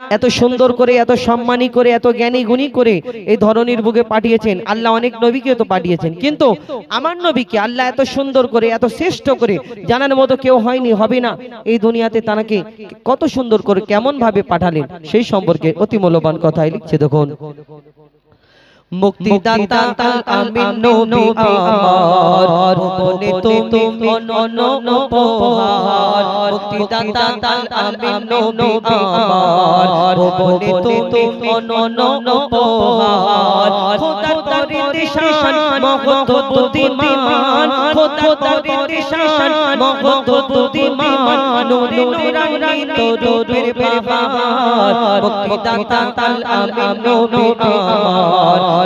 এত সুন্দর করে, এত সম্মানী করে, এত জ্ঞানী গুণী করে এই ধরনীর বুকে পাঠিয়েছেন। আল্লাহ অনেক নবীকে তো পাঠিয়েছেন। কিন্তু আমার নবীকে আল্লাহ এত সুন্দর করে, এত শ্রেষ্ঠ করে জানার মতো কেউ হয়নি, হবে না। এই দুনিয়াতে তাকে কত সুন্দর করে কেমন ভাবে পাঠালেন, সেই সম্পর্কে অতি মূল্যবান কথাই লিখছে। দেখুন। মুক্তিদাতা আমিন নবী আমার বলে তুমি অনন্য উপহার মুক্তিদাতা আমিন নবী আমার বলে তুমি অনন্য উপহার খোদার তরিতে শান মহত বুদ্ধিমান খোদার তরিতে শান মহত বুদ্ধিমান নূরে নূরানি তরুপের বাহার মুক্তিদাতা আমিন নবী আমার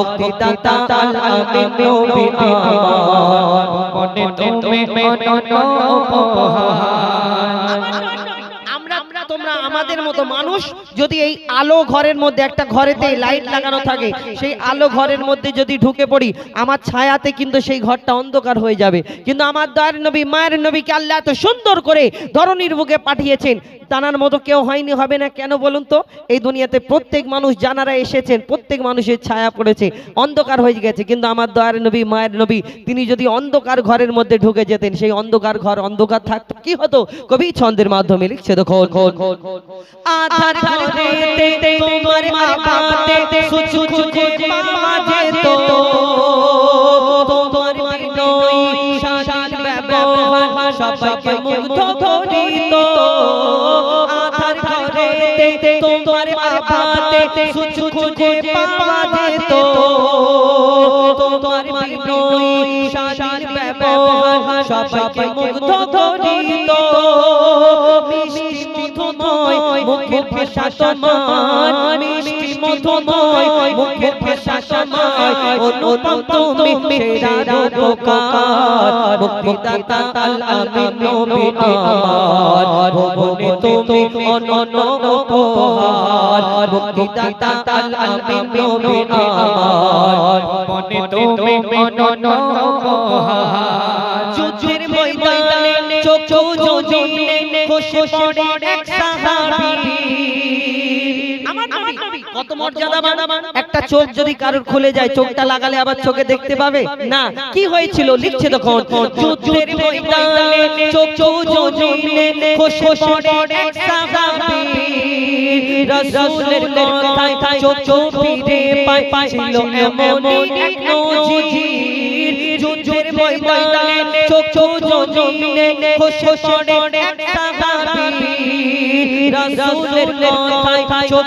মুক্তিদাতা তাল আমিন নবী আমার মনে তুমি অনন্য উপহার আমরা আমরা তোমরা আমাদের মতো মানুষ যদি এই আলো ঘরের মধ্যে একটা ঘরেতে লাইট লাগানো থাকে সেই আলো ঘরের মধ্যে যদি ঢুকে পড়ি আমার ছায়াতে কিন্তু সেই ঘরটা অন্ধকার হয়ে যাবে। কিন্তু আমার দয়ার নবী মায়ের নবীকে আল্লাহ এত সুন্দর করে ধরনীর বুকে পাঠিয়েছেন তানার মতো কেউ হয়নি হবে না কেন বলুন তো? এই দুনিয়াতে প্রত্যেক মানুষ জানারা এসেছেন প্রত্যেক মানুষের ছায়া পড়েছে অন্ধকার হয়ে গেছে। কিন্তু আমার দয়ার নবী মায়ের নবী তিনি যদি অন্ধকার ঘরের মধ্যে ঢুকে যেতেন সেই অন্ধকার ঘর অন্ধকার থাকতো কি হতো? কবি ছন্দের মাধ্যমে লিখছে দেখো আধার ঘরেতে তোমার আপাতে সুচু খুঁজে পাওয়া যেত তোমার বিনয় ব্যবহার সবাইকে মুগ্ধ করিত। আধার তোমার আপাতে সুচু তোমার ব্যবহার সবাইকে মুগ্ধ মুখের ভাষা মিষ্টি মধুময় মুখের ভাষা অনুপম তুমি সেরা রূপকার মুক্তিদাতা তাল আমিন নবী আমার বলে তুমি অনন্য উপহার মুক্তিদাতা আমিন নবী আমার মনে তুমি অনন্য উপহার খসে এক সাহাবী আমার নবী কত মর্যাদাবান একটা চোখ যদি কারোর খুলে যায় চোখটা লাগালে আবার চোখে দেখতে পাবে? না। কি হয়েছিল? লিখছে তখন। যুদ্ধের ময়দানে চোখ জজিনে খসে পড়ে এক সাহাবী রাসূলের কথায় চোখ ফিরে পায়। ছিল এমনই এক নজির যুদ্ধের ময়দানে চোখ জমিনে খসে পড়ে এক সাহাবী রাসূলের কথায়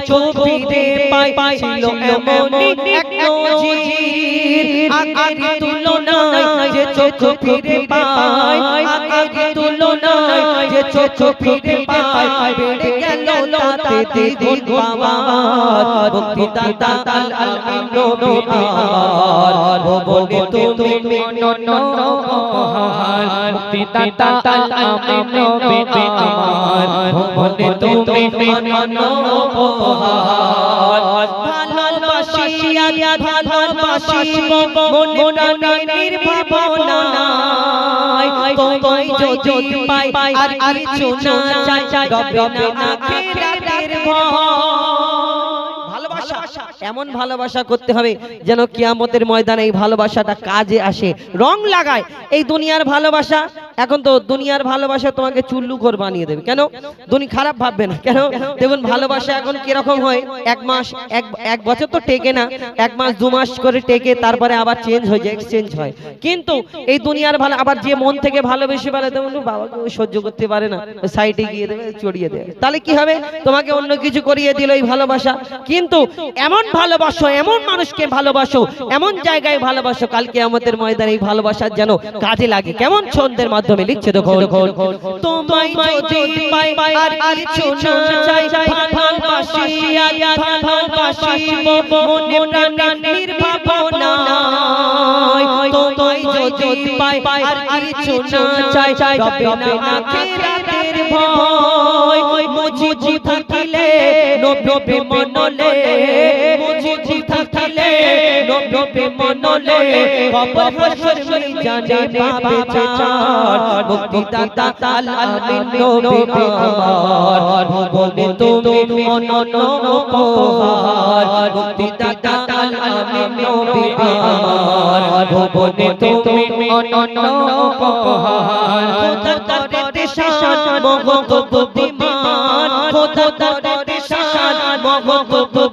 চোখ ফিরে পায় ছিল এমনই এক নজির। আগের তুলনায় যে চোখ ফিরে পায় আগের তুলনায় যে চোখ ফিরে পায়। বেড়ে গেল তাতে দ্বিগুণ পাওয়ার। মুক্তিদাতা তাল আমিন নবী আমার বলে তুমি নন অনন্য উপহার মুক্তিদাতা তাল আমিন নবী আমার তুমি অনন্য ভালোবাসিয়া ভালোবাসিব মনে প্রাণের তোমায় যদি পাই আর আর কিছু না চাই রবে না আখিরাতের ভালোবাসা এমন ভালোবাসা করতে হবে যেন কিয়ামতের ময়দানে এই ভালোবাসাটা কাজে আসে। রং লাগায়। এই দুনিয়ার ভালোবাসা, এখন তো দুনিয়ার ভালোবাসা তোমাকে চুল্লু ঘর বানিয়ে দেবে। কেন? দুনি খারাপ ভাববে না। কেন? দেখুন, ভালোবাসা এখন কীরকম হয়? এক মাস, এক এক বছর তো টেকে না। এক মাস, দু মাস করে টেকে, তারপরে আবার চেঞ্জ হয়ে যায় এক্সচেঞ্জ হয়। কিন্তু এই দুনিয়ার ভালো, আবার যে মন থেকে ভালোবেসে পারে তেমন বাবাকে সহ্য করতে পারে না। সাইডে গিয়ে দেবে চড়িয়ে দেবে তাহলে কি হবে? তোমাকে অন্য কিছু করিয়ে দিল এই ভালোবাসা। কিন্তু এমন ভালোবাসো, এমন মানুষকে ভালোবাসো, এমন জায়গায় ভালোবাসো কালকে আমাদের ময়দানে এই ভালোবাসার যেন কাজে লাগে। কেমন ছন্দের মাধ্যমে লিখছে রবে না আখিরাতের ভয় মুজি থাকিলে নবে মনলে মুজি থাকিলে নবে মনলে কবর হাসর মিজানে পাবে চার মুক্তি দাতা আলামিন নবী আমার। ভুবনে তুমি অনন্য উপহার। মুক্তি দাতা আলামিন নবী আমার। ভুবনে তুমি অনন্য উপহার। খোদা করে শান মগো বুদ্ধিমান খোদা করে শান মগো নোরে